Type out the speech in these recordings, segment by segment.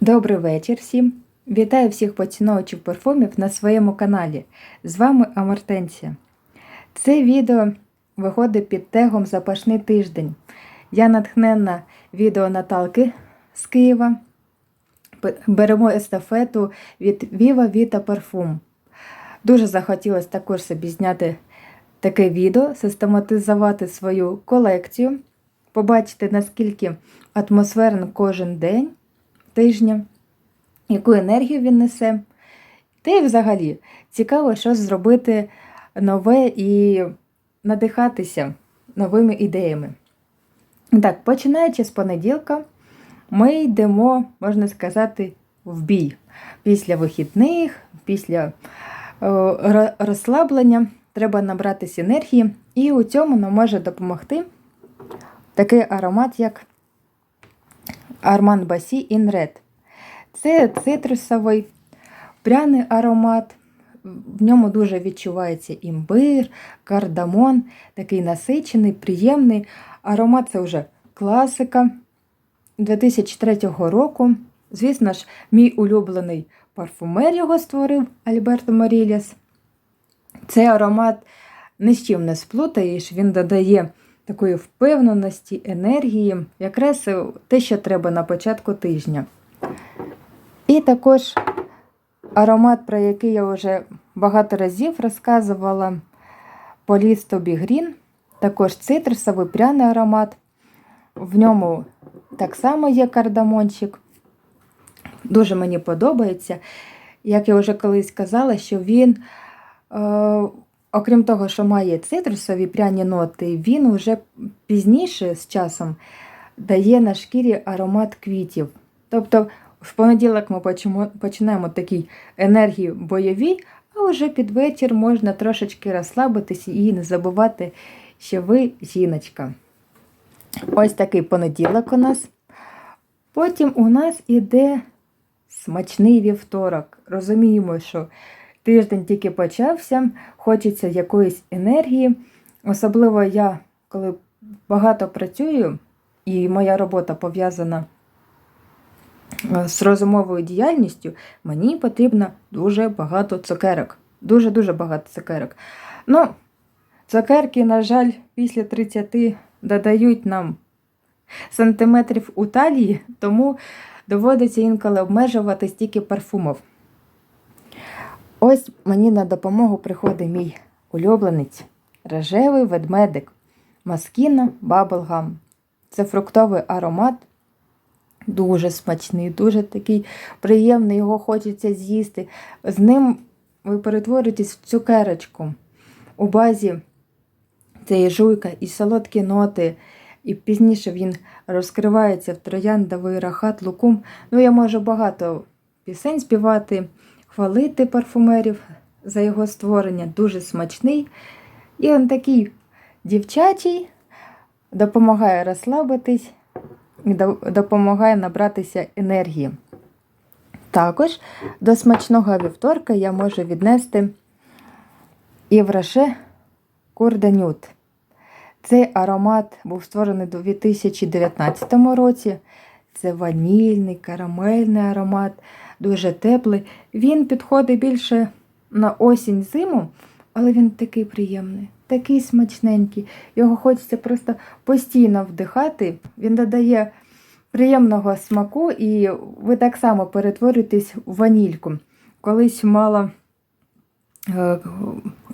Добрий вечір всім! Вітаю всіх поціновувачів парфумів на своєму каналі. З вами Амортенція. Це відео виходить під тегом Запашний тиждень. Я натхненна відео Наталки з Києва. Беремо естафету від Viva Vita Parfum. Дуже захотілося також собі зняти таке відео, систематизувати свою колекцію, побачити, наскільки атмосферно кожен день тижня, яку енергію він несе. Та й взагалі цікаво щось зробити нове і надихатися новими ідеями. Так, починаючи з понеділка, ми йдемо, можна сказати, в бій. Після вихідних, після розслаблення треба набратися енергії, і у цьому нам може допомогти такий аромат, як Armand Басі In Red. Це цитрусовий пряний аромат. В ньому дуже відчувається імбир, кардамон, такий насичений, приємний. Аромат це вже класика 2003 року. Звісно ж, мій улюблений парфумер його створив Альберто Маріліс. Цей аромат ні з чим не сплутаєш, він додає такої впевненості, енергії, якраз те, що треба на початку тижня. І також аромат, про який я вже багато разів розказувала, Поліс Тобі Грін, також цитрусовий пряний аромат. В ньому так само є кардамончик. Дуже мені подобається. Як я вже колись казала, що він, е, окрім того, що має цитрусові пряні ноти, він вже пізніше з часом дає на шкірі аромат квітів. Тобто в понеділок ми починаємо такій енергії бойові, а вже під вечір можна трошечки розслабитись і не забувати, що ви жіночка. Ось такий понеділок у нас. Потім у нас іде смачний вівторок. Розуміємо, що тиждень тільки почався, хочеться якоїсь енергії. Особливо я, коли багато працюю, і моя робота пов'язана е, з розумовою діяльністю, мені потрібно дуже багато цукерок. Дуже-дуже багато цукерок. Ну, цукерки, на жаль, після 30 додають нам сантиметрів у талії, тому доводиться інколи обмежувати стільки парфумів. Ось мені на допомогу приходить мій улюбленець рожевий ведмедик Маскіна Bubblegum. Це фруктовий аромат, дуже смачний, дуже такий приємний, його хочеться з'їсти. З ним ви перетворитесь в цукерочку. У базі це і жуйка, і солодкі ноти, і пізніше він розкривається в трояндовий рахат лукум. Ну, я можу багато пісень співати, хвалити парфумерів за його створення. Дуже смачний. І він такий дівчачий, допомагає розслабитись і допомагає набратися енергії. Також до смачного вівторка я можу віднести Івраше Курданют. Цей аромат був створений у 2019 році. Це ванільний, карамельний аромат, дуже теплий. Він підходить більше на осінь зиму, але він такий приємний, такий смачненький. Його хочеться просто постійно вдихати. Він додає приємного смаку, і ви так само перетворюєтесь в ванільку. Колись мала е,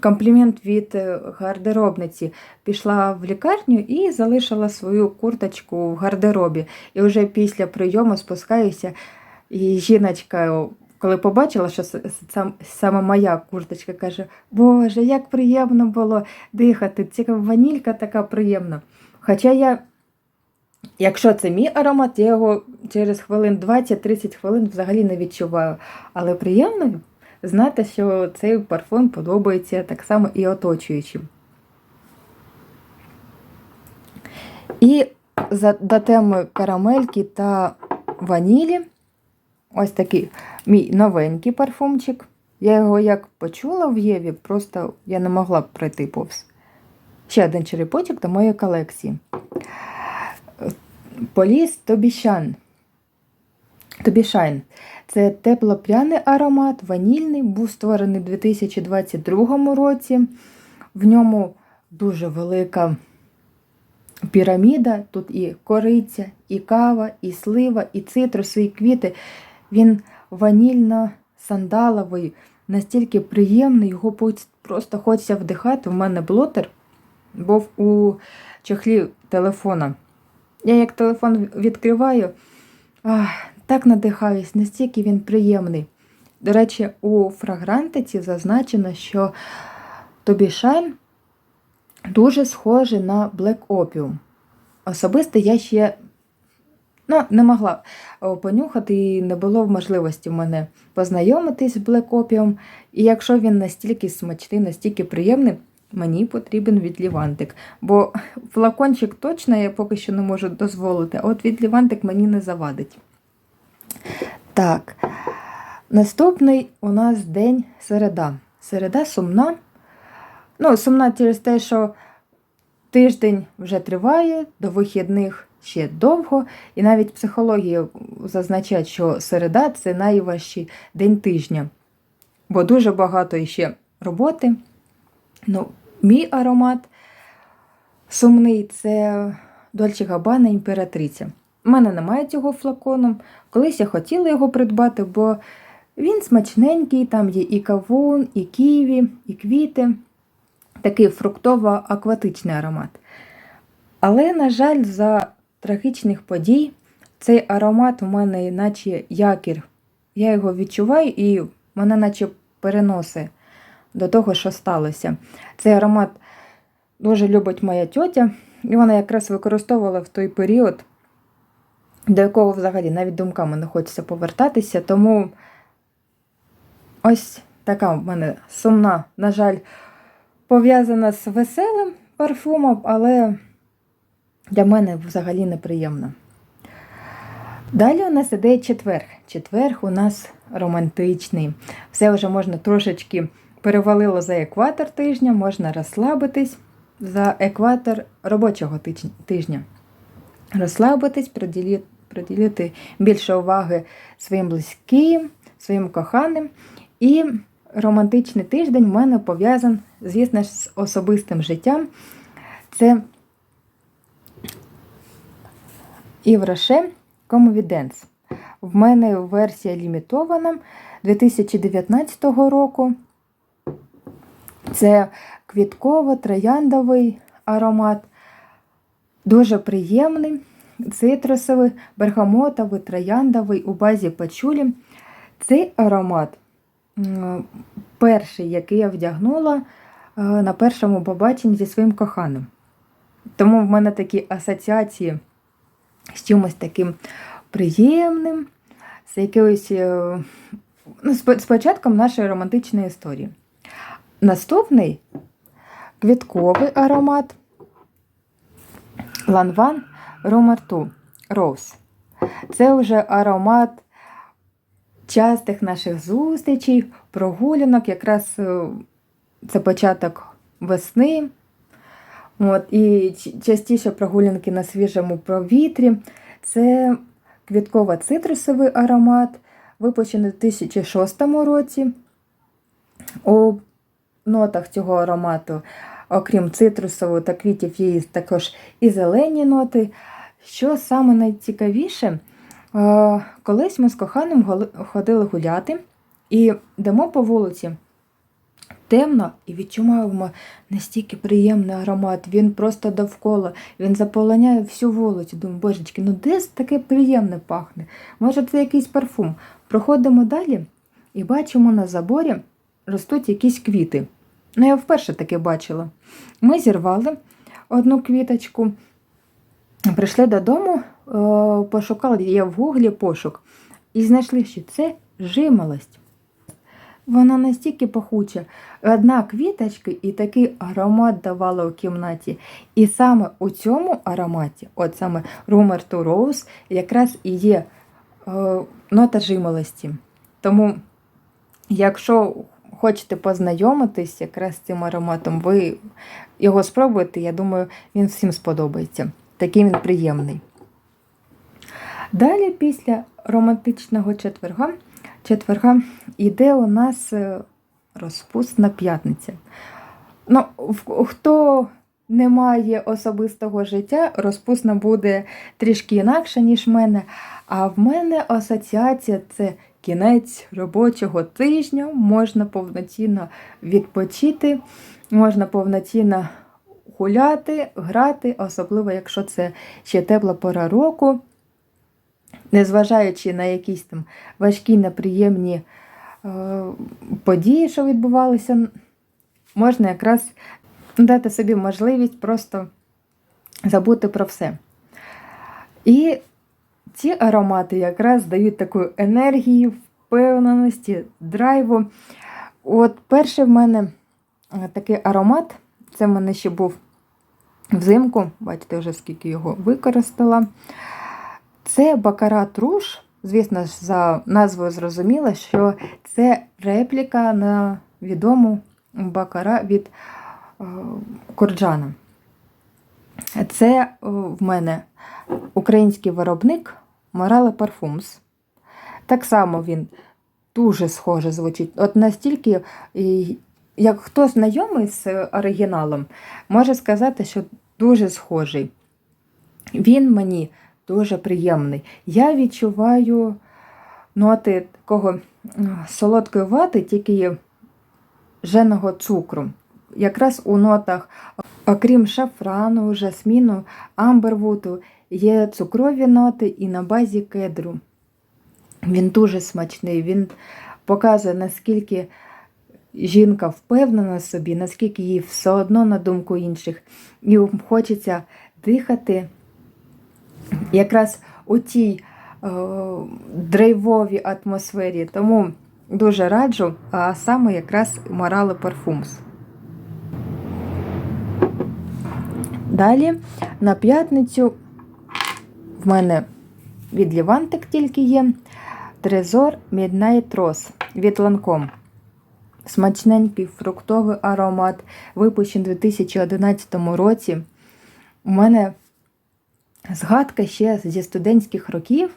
комплімент від е, гардеробниці. Пішла в лікарню і залишила свою курточку в гардеробі. І вже після прийому спускаюся, і жіночка, коли побачила, що сам, саме моя курточка, каже: Боже, як приємно було дихати, ця ванілька така приємна. Хоча я, якщо це мій аромат, я його через хвилин 20-30 хвилин взагалі не відчуваю. Але приємно знати, що цей парфум подобається так само і оточуючим. І за, до карамельки та ванілі ось такий мій новенький парфумчик. Я його як почула в Єві, просто я не могла пройти повз. Ще один черепочок до моєї колекції. Поліс Тобішан. Тобішайн. Це теплопряний аромат, ванільний, був створений у 2022 році. В ньому дуже велика піраміда. Тут і кориця, і кава, і слива, і цитруси, і квіти. Він ванільно-сандаловий, настільки приємний, його просто хочеться вдихати. У мене блотер був у чохлі телефона. Я як телефон відкриваю, ах, так надихаюсь, настільки він приємний. До речі, у фрагрантиці зазначено, що Тобі Шайн дуже схожий на Black Opium. Особисто я ще ну, не могла понюхати і не було можливості в мене познайомитись з Black Opium. І якщо він настільки смачний, настільки приємний, мені потрібен відлівантик. Бо флакончик точно я поки що не можу дозволити, а от відлівантик мені не завадить. Так, наступний у нас день середа. Середа сумна. Ну, сумна через те, що тиждень вже триває, до вихідних ще довго, і навіть психологія зазначає, що середа це найважчий день тижня, бо дуже багато ще роботи. Ну, Мій аромат сумний це Дольче Габана імператриця. У мене немає цього флакону. Колись я хотіла його придбати, бо він смачненький, там є і кавун, і ківі, і квіти. Такий фруктово-акватичний аромат. Але, на жаль, за трагічних подій цей аромат у мене, наче якір. Я його відчуваю і мене наче переносить до того, що сталося. Цей аромат дуже любить моя тьотя, і вона якраз використовувала в той період, до якого взагалі навіть думками не хочеться повертатися. Тому ось така в мене сумна, на жаль, пов'язана з веселим парфумом, але для мене взагалі неприємно. Далі у нас іде четверг. Четверг у нас романтичний. Все вже можна трошечки перевалило за екватор тижня, можна розслабитись за екватор робочого тижня. Розслабитись, приділити, приділити більше уваги своїм близьким, своїм коханим. І романтичний тиждень в мене пов'язаний, звісно, з особистим життям. Це Івроше Комовіденс. В мене версія лімітована 2019 року. Це квітково-трояндовий аромат, дуже приємний, цитрусовий, бергамотовий, трояндовий у базі пачулі. Цей аромат перший, який я вдягнула е, на першому побаченні зі своїм коханим. Тому в мене такі асоціації з чимось таким приємним, з якоюсь е, ну, з початком нашої романтичної історії. Наступний квітковий аромат Ланван Ромарту Роуз. Це вже аромат частих наших зустрічей, прогулянок, якраз е, це початок весни. От, І частіше прогулянки на свіжому повітрі. Це квітково-цитрусовий аромат, випущений у 2006 році. У нотах цього аромату, окрім цитрусового та квітів, є також і зелені ноти. Що саме найцікавіше, колись ми з коханим ходили гуляти і йдемо по вулиці. Темно і відчуваємо настільки приємний аромат. Він просто довкола, він заполоняє всю вулицю. Думаю, божечки, ну де таке приємне пахне? Може, це якийсь парфум. Проходимо далі і бачимо на заборі ростуть якісь квіти. Ну, я вперше таке бачила. Ми зірвали одну квіточку, прийшли додому, е, пошукали я в гуглі пошук і знайшли, що це жимолость. Вона настільки пахуча. Одна квіточка і такий аромат давала у кімнаті. І саме у цьому ароматі, от саме Rumor to Rose, якраз і є е, нота жимолості. Тому, якщо хочете познайомитись якраз з цим ароматом, ви його спробуєте, я думаю, він всім сподобається. Такий він приємний. Далі, після романтичного четверга, четверга йде у нас е, розпусна п'ятниця. Ну, хто не має особистого життя, розпусна буде трішки інакше, ніж в мене. А в мене асоціація це кінець робочого тижня, можна повноцінно відпочити, можна повноцінно гуляти, грати, особливо якщо це ще тепла пора року, незважаючи на якісь там важкі, неприємні е, події, що відбувалися, можна якраз дати собі можливість просто забути про все. І ці аромати якраз дають таку енергію, впевненості, драйву. От перший в мене е, такий аромат, це в мене ще був взимку, бачите, вже скільки його використала. Це Бакарат Руш. Звісно ж, за назвою зрозуміло, що це репліка на відому бакара від е, Корджана. Це е, в мене український виробник Morale Parfums. Так само він дуже схоже звучить. От настільки, як хто знайомий з оригіналом, може сказати, що дуже схожий. Він мені дуже приємний. Я відчуваю ноти такого солодкої вати, тільки женого цукру. Якраз у нотах, окрім шафрану, жасміну, амбервуду, є цукрові ноти і на базі кедру. Він дуже смачний, він показує, наскільки жінка впевнена собі, наскільки їй все одно на думку інших. І хочеться дихати якраз у тій е, драйвовій атмосфері. Тому дуже раджу, а саме якраз Morale Parfums. Далі на п'ятницю в мене від Лівантик тільки є Трезор Midnight Rose від Lancome. Смачненький фруктовий аромат, випущений у 2011 році. У мене згадка ще зі студентських років,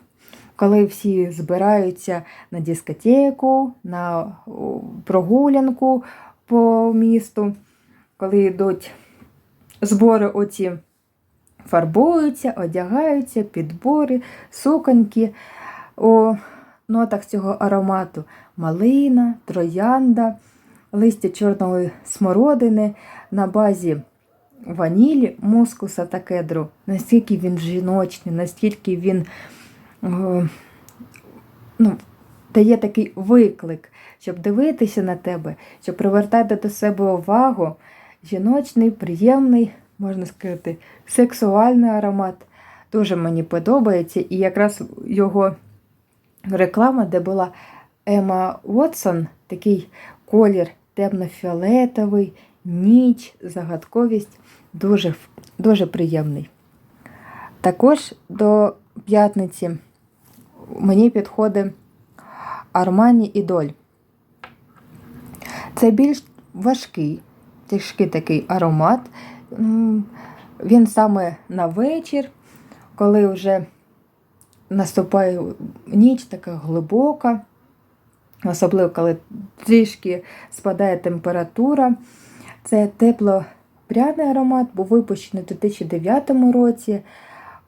коли всі збираються на дискотеку, на прогулянку по місту, коли йдуть збори оці фарбуються, одягаються, підбори, суконьки. У нотах цього аромату малина, троянда, листя чорної смородини на базі ванілі, мускуса та кедру. Настільки він жіночний, настільки він о, ну, дає такий виклик, щоб дивитися на тебе, щоб привертати до себе увагу. Жіночний, приємний, можна сказати, сексуальний аромат. Дуже мені подобається. І якраз його реклама, де була Ема Уотсон, такий колір темно-фіолетовий, ніч, загадковість, дуже, дуже приємний. Також до п'ятниці мені підходить Армані Ідоль. Це більш важкий, тяжкий такий аромат. М, Він саме на вечір, коли вже наступає ніч така глибока, особливо коли трішки спадає температура. Це тепло-пряний аромат, був випущений у 2009 році.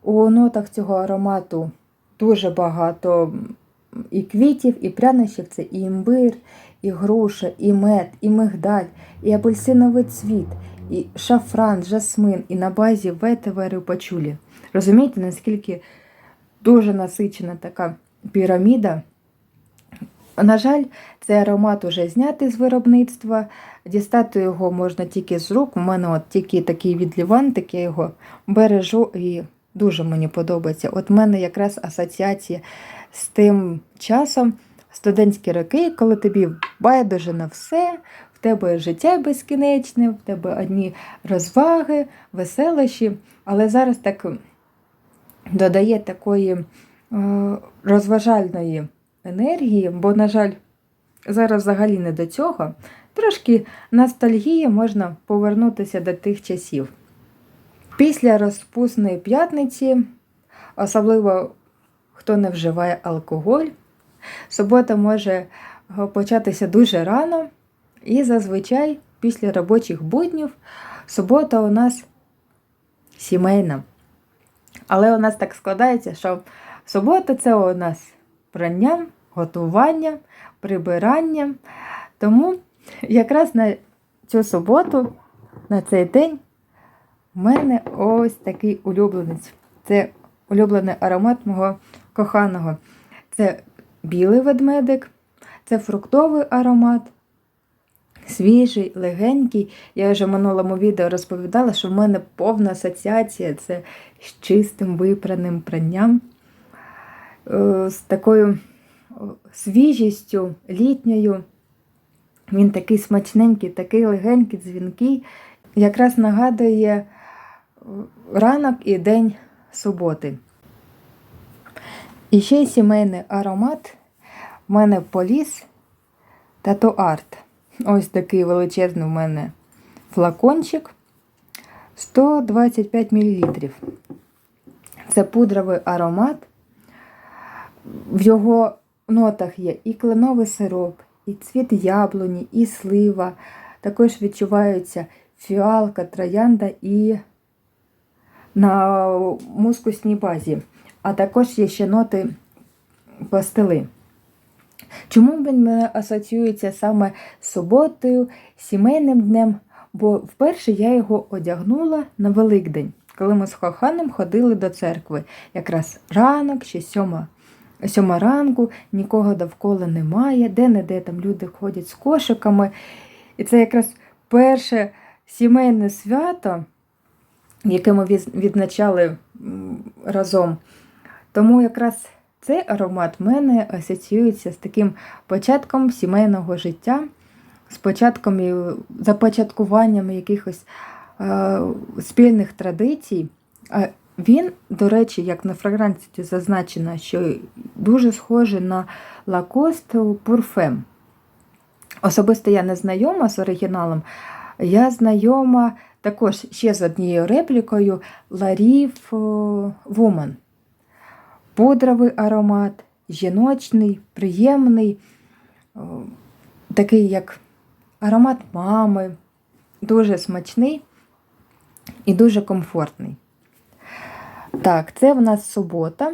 У нотах цього аромату дуже багато і квітів, і прянощів. Це і імбир, і груша, і мед, і мигдаль, і апельсиновий цвіт, і шафран, жасмин, і на базі ветивери пачулі. Розумієте, наскільки дуже насичена така піраміда. На жаль, цей аромат уже знятий з виробництва. Дістати його можна тільки з рук. У мене от тільки такий відлівантик, я його бережу і дуже мені подобається. От в мене якраз асоціація з тим часом, студентські роки, коли тобі байдуже на все, тебе життя безкінечне, в тебе одні розваги, веселощі, але зараз так додає такої е, розважальної енергії, бо, на жаль, зараз взагалі не до цього. Трошки ностальгії можна повернутися до тих часів. Після розпусної п'ятниці, особливо хто не вживає алкоголь, субота може е, початися дуже рано, і зазвичай після робочих буднів субота у нас сімейна. Але у нас так складається, що субота це у нас прання, готування, прибирання. Тому якраз на цю суботу, на цей день, в мене ось такий улюбленець. Це улюблений аромат мого коханого. Це білий ведмедик, це фруктовий аромат. Свіжий, легенький. Я вже в минулому відео розповідала, що в мене повна асоціація це з чистим випраним пранням, е, з такою свіжістю літньою. Він такий смачненький, такий легенький, дзвінкий. Якраз нагадує е, ранок і день суботи. І ще сімейний аромат в мене поліс та арт. Ось такий величезний у мене флакончик 125 мл. Це пудровий аромат. В його нотах є і кленовий сироп, і цвіт яблуні, і слива. Також відчуваються фіалка, троянда і на мускусній базі. А також є ще ноти пастили. Чому він асоціюється саме з суботою, сімейним днем? Бо вперше я його одягнула на Великдень, коли ми з Хоханом ходили до церкви. Якраз ранок, ще сьома, сьома ранку, нікого довкола немає, де-не-де там люди ходять з кошиками. І це якраз перше сімейне свято, яке ми відзначали разом. Тому якраз цей аромат в мене асоціюється з таким початком сімейного життя, з початком і започаткуванням якихось е, спільних традицій. Він, до речі, як на фрагранці зазначено, що дуже схожий на Lacoste Parfum. Особисто я не знайома з оригіналом, я знайома також ще з однією реплікою Larif Woman пудровий аромат, жіночний, приємний, такий як аромат мами, дуже смачний і дуже комфортний. Так, це в нас субота.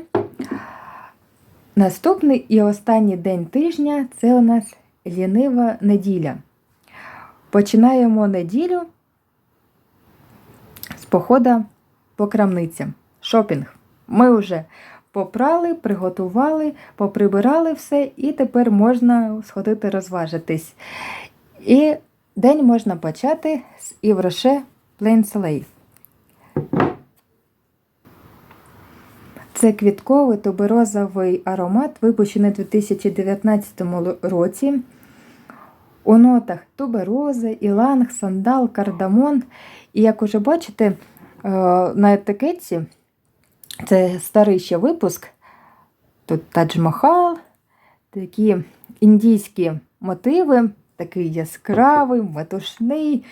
Наступний і останній день тижня це у нас лінива неділя. Починаємо неділю з похода по крамницям. Шопінг. Ми вже Попрали, приготували, поприбирали все, і тепер можна сходити розважитись. І день можна почати з Івроше Plain Це квітковий туберозовий аромат, випущений у 2019 році. У нотах туберози, іланг, сандал, кардамон. І як уже бачите, е, на етикетці це старий ще випуск. Тут Тадж-Махал, такі індійські мотиви, такий яскравий, метушний.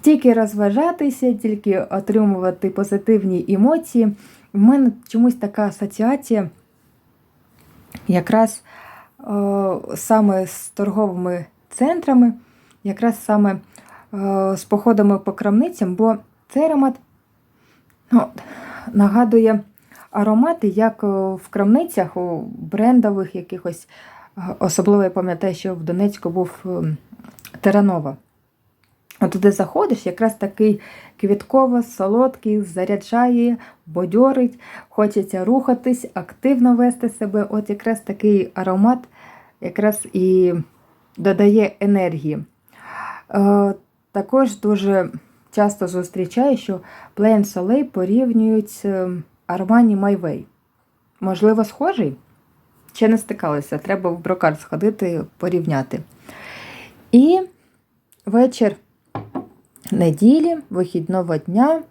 Тільки розважатися, тільки отримувати позитивні емоції. У мене чомусь така асоціація якраз о, саме з торговими центрами, якраз саме о, з походами по крамницям, бо цей аромат ну, нагадує аромати, як в крамницях, у брендових якихось. Особливо я пам'ятаю, що в Донецьку був ем, Теранова. От туди заходиш, якраз такий квітково, солодкий, заряджає, бодьорить, хочеться рухатись, активно вести себе. От якраз такий аромат якраз і додає енергії. Е, також дуже часто зустрічаю, що Plain Soleil порівнюють з Armani My Way. Можливо, схожий? Ще не стикалися, треба в брокар сходити, порівняти. І вечір неділі, вихідного дня,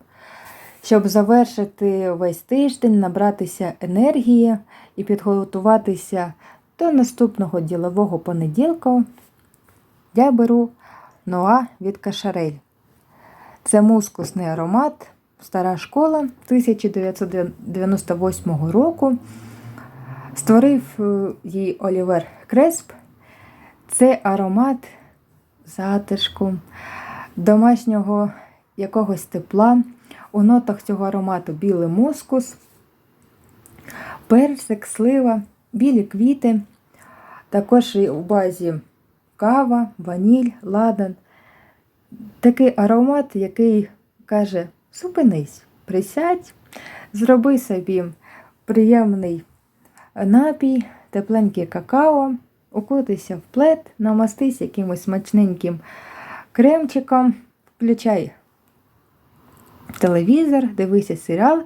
щоб завершити весь тиждень, набратися енергії і підготуватися до наступного ділового понеділка я беру Ноа від Кашарель. Це мускусний аромат, стара школа 1998 року. Створив е, її Олівер Кресп. Це аромат затишку, домашнього якогось тепла. У нотах цього аромату білий мускус, персик, слива, білі квіти. Також у базі кава, ваніль, ладан. Такий аромат, який каже: зупинись, присядь, зроби собі приємний напій, тепленьке какао, укутайся в плед, намастись якимось смачненьким кремчиком, включай телевізор, дивися серіал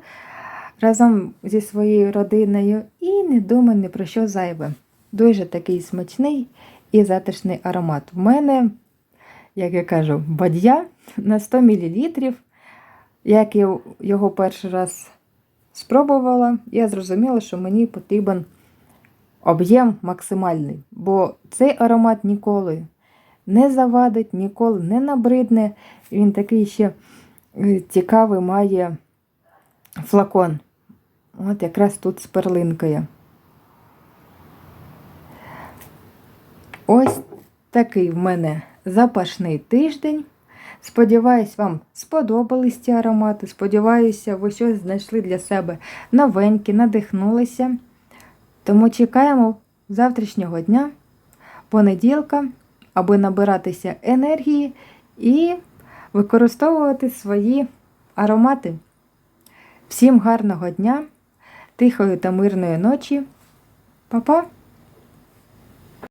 разом зі своєю родиною і не думай ні про що зайве. Дуже такий смачний і затишний аромат. В мене, як я кажу, бадья на 100 мл. Як я його перший раз спробувала, я зрозуміла, що мені потрібен об'єм максимальний, бо цей аромат ніколи не завадить, ніколи не набридне. Він такий ще е, цікавий має флакон. От якраз тут з перлинкою. Ось такий в мене запашний тиждень. Сподіваюсь, вам сподобались ці аромати. Сподіваюся, ви щось знайшли для себе новеньке, надихнулися. Тому чекаємо завтрашнього дня, понеділка, аби набиратися енергії і використовувати свої аромати. Всім гарного дня, тихої та мирної ночі. Па-па!